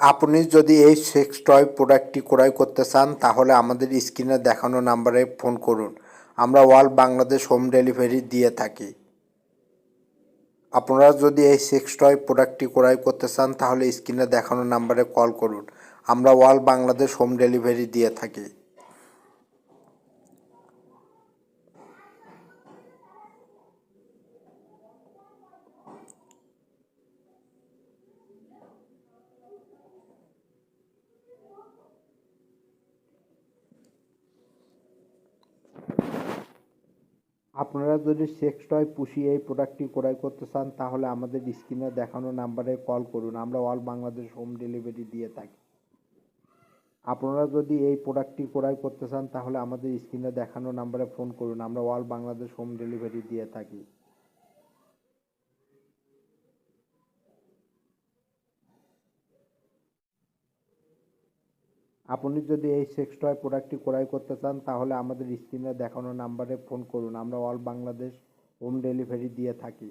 আপনি যদি এই সেক্স টয় প্রোডাক্টটি ক্রয় করতে চান, তাহলে আমাদের স্ক্রিনে দেখানো নাম্বারে ফোন করুন। আমরা ওয়াল বাংলাদেশ হোম ডেলিভারি দিয়ে থাকি। আপনারা যদি এই সেক্স টয় প্রোডাক্টটি ক্রয় করতে চান, তাহলে স্ক্রিনে দেখানো নাম্বারে কল করুন। আমরা ওয়াল বাংলাদেশ হোম ডেলিভারি দিয়ে থাকি। আপনারা যদি সেক্স টয় পুষি এই প্রোডাক্টটি ক্রয় করতে চান, তাহলে আমাদের স্ক্রিনে দেখানো নাম্বারে কল করুন। আমরা অল বাংলাদেশ হোম ডেলিভারি দিয়ে থাকি। আপনারা যদি এই প্রোডাক্টটি ক্রয় করতে চান, তাহলে আমাদের স্ক্রিনে দেখানো নাম্বারে ফোন করুন। আমরা অল বাংলাদেশ হোম ডেলিভারি দিয়ে থাকি। আপনি যদি এই সেক্স টয় প্রোডাক্টটি ক্রয় করতে চান, তাহলে আমাদের স্ক্রিনে দেখানো নাম্বারে ফোন করুন। আমরা অল বাংলাদেশ হোম ডেলিভারি দিয়ে থাকি।